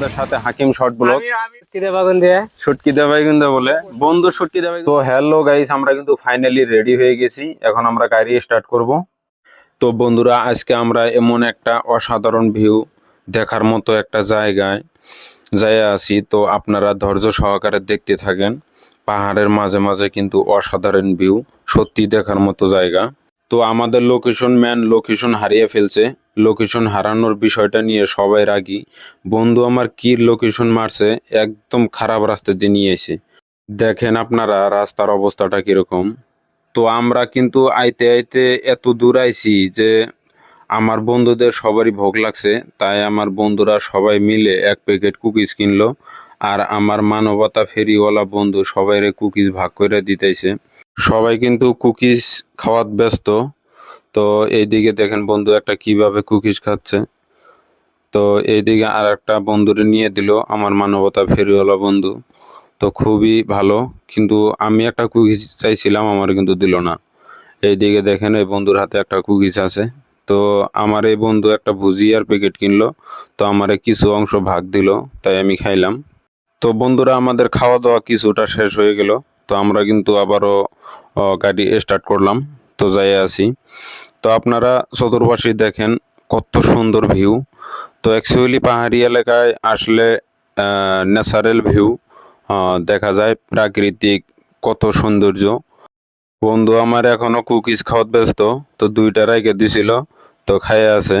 আমাদের সাথে হাকিম short blog. দেবাই কিন্তু বলে। বন্ধু শুটকি দেবাই তো হ্যালো গাইস আমরা কিন্তু ফাইনালি রেডি হয়ে গেছি। এখন আমরা গাড়ি স্টার্ট করব। তো বন্ধুরা আজকে আমরা এমন একটা অসাধারণ ভিউ দেখার মতো একটা জায়গায় আছি। তো আপনারা ধৈর্য সহকারে দেখতে থাকেন। পাহাড়ের মাঝে মাঝে কিন্তু অসাধারণ ভিউ সত্যি দেখার মতো জায়গা। তো আমাদের লোকেশন ম্যান লোকেশন হারিয়ে ফেলছে। লোকেশন হারানোর বিষয়টা নিয়ে সবাই রাগি। বন্ধু, আমার কি লোকেশন মারছে? একদম খারাপ রাস্তা দিয়ে নিয়ে এসে। দেখেন আপনারা রাস্তার অবস্থাটা কীরকম। তো আমরা কিন্তু আইতে আইতে এত দূর আইছি যে আমার বন্ধুদের সবারই ভোগ লাগছে। তাই আমার বন্ধুরা সবাই মিলে এক প্যাকেট কুকিজ কিনলো। আর আমার মানবতা ফেরিওয়ালা বন্ধু সবাইরে কুকিজ ভাগ করে দিতেছে। সবাই কিন্তু কুকিজ খাওয়াত ব্যস্ত। তো এইদিকে দেখেন বন্ধু একটা কীভাবে কুকিজ খাচ্ছে। তো এইদিকে আর একটা বন্ধুরে নিয়ে দিল, আমার মানবতা ফেরিওয়ালা বন্ধু। তো খুবই ভালো, কিন্তু আমি একটা কুকিজ চাইছিলাম, আমার কিন্তু দিল না। এইদিকে দেখেন এই বন্ধুর হাতে একটা কুকিজ আছে। তো আমার এই বন্ধু একটা ভুজিয়ার প্যাকেট কিনলো, তো আমারে কিছু অংশ ভাগ দিল, তাই আমি খাইলাম। তো বন্ধুরা, আমাদের খাওয়া দাওয়া কিছুটা শেষ হয়ে গেল, তো আমরা কিন্তু আবারও গাড়ি স্টার্ট করলাম। তো যাই আছি। তো আপনারা চতুর্পাশে দেখেন কত সুন্দর ভিউ। তো অ্যাকচুয়ালি পাহাড়ি এলাকায় আসলে ন্যাচারাল ভিউ দেখা যায় প্রাকৃতিক কত সৌন্দর্য। বন্ধু আমার এখনও কুকিজ খাওয়াত ব্যস্ত, তো দুইটা রেখে দিছিল, তো খাইয়ে আছে।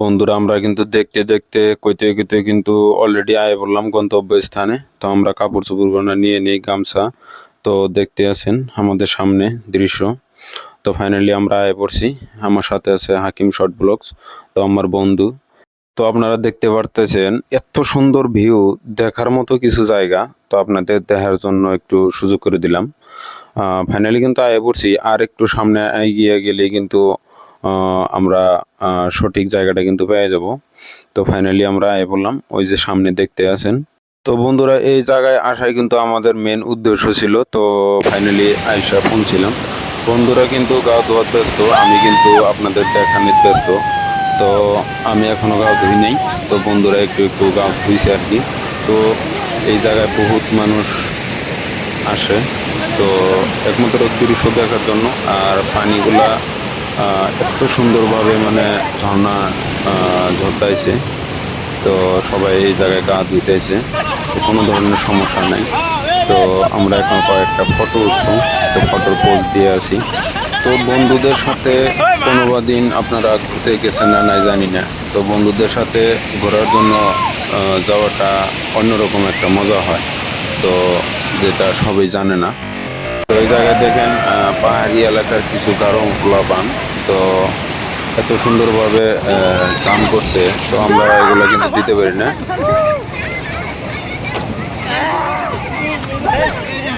বন্ধুরা, আমরা কিন্তু দেখতে দেখতে, কইতে কইতে কিন্তু অলরেডি আয় বললাম গন্তব্য স্থানে তো আমরা কাপড় চোপড় নিয়ে নেই, গামছা। তো দেখতে আছেন আমাদের সামনে দৃশ্য। তো ফাইনালি আমরা আয় পড়ছি। আমার সাথে আছে হাকিম শর্ট ব্লগস তো আমার বন্ধু। তো আপনারা দেখতে পারতেছেন, এত সুন্দর ভিউ দেখার মতো কিছু জায়গা। তো আপনাদের দেখার জন্য একটু সুযোগ করে দিলাম। ফাইনালি কিন্তু আয় পড়ছি। আর একটু সামনে এগিয়ে গেলে কিন্তু আমরা সঠিক জায়গাটা কিন্তু পেয়ে যাব। তো ফাইনালি আমরা আয় বললাম ওই যে সামনে দেখতে আছেন। তো বন্ধুরা, এই জায়গায় আসাই কিন্তু আমাদের মেন উদ্দেশ্য ছিল। তো ফাইনালি আইসা পৌঁছিলাম। বন্ধুরা কিন্তু গা ধোয়ার ব্যস্ত, আমি কিন্তু আপনাদের দেখানোর ব্যস্ত। তো আমি এখনও গা ধুই নেই, তো বন্ধুরা একটু একটু গা ধুইছে আর কি। তো এই জায়গায় বহুত মানুষ আসে, তো একমাত্র দৃশ্য দেখার জন্য। আর পানিগুলা এত সুন্দরভাবে মানে ঝর্ণা ঝরতাইছে। তো সবাই এই জায়গায় গা ধুইতেছে কোনো ধরনের সমস্যা নাই। তো আমরা এখন কয়েকটা ফটো উঠবো। তো ফটোর পোজ দিয়ে আছি তো বন্ধুদের সাথে কোনো দিন আপনারা ঘুরতে গেছেন না, নাই জানি না। তো বন্ধুদের সাথে ঘোরার জন্য যাওয়াটা অন্যরকম একটা মজা হয়। তো যেটা সবাই জানে না। তো এই জায়গায় দেখেন পাহাড়ি এলাকার কিছু গারো পান তো এত সুন্দরভাবে চান করছে। তো আমরা এগুলো কিন্তু দিতে পারি না কালো বাহারা হেরা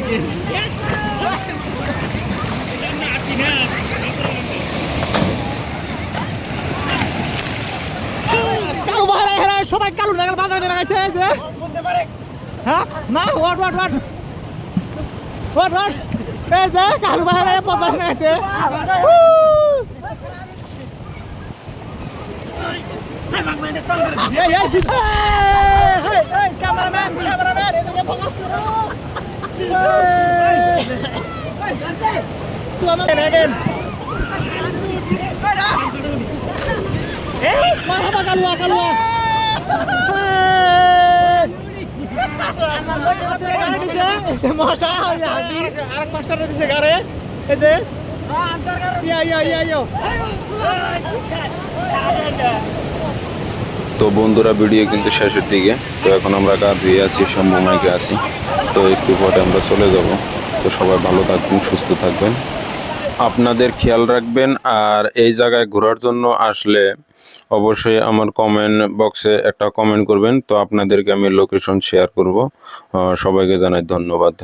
সবাই কালো নাগাল বাঁধা বেড়া গেছে হ্যাঁ না what what what what what এই যে কালো বাহারা পদ্মা গেছে জিত এই এই ক্যামেরাম্যান ক্যামেরাম্যান এদিকে ফোকাস মারহাবা কালুয়া কালুয়া মশা এতে ইয়া ইয়া ইয়া ইয়া তো বন্ধুরা ভিডিও কিন্তু শেষের দিকে। তো এখন আমরা গা ধুয়ে আছি সব মোমাইকে আছি। তো একটু পরে আমরা চলে যাব। তো সবাই ভালো থাকবেন, সুস্থ থাকবেন। আপনাদের খেয়াল রাখবেন আর এই জায়গায় ঘোরার জন্য আসলে অবশ্যই আমার কমেন্ট বক্সে একটা কমেন্ট করবেন। তো আপনাদেরকে আমি লোকেশন শেয়ার করব। সবাইকে জানাই ধন্যবাদ।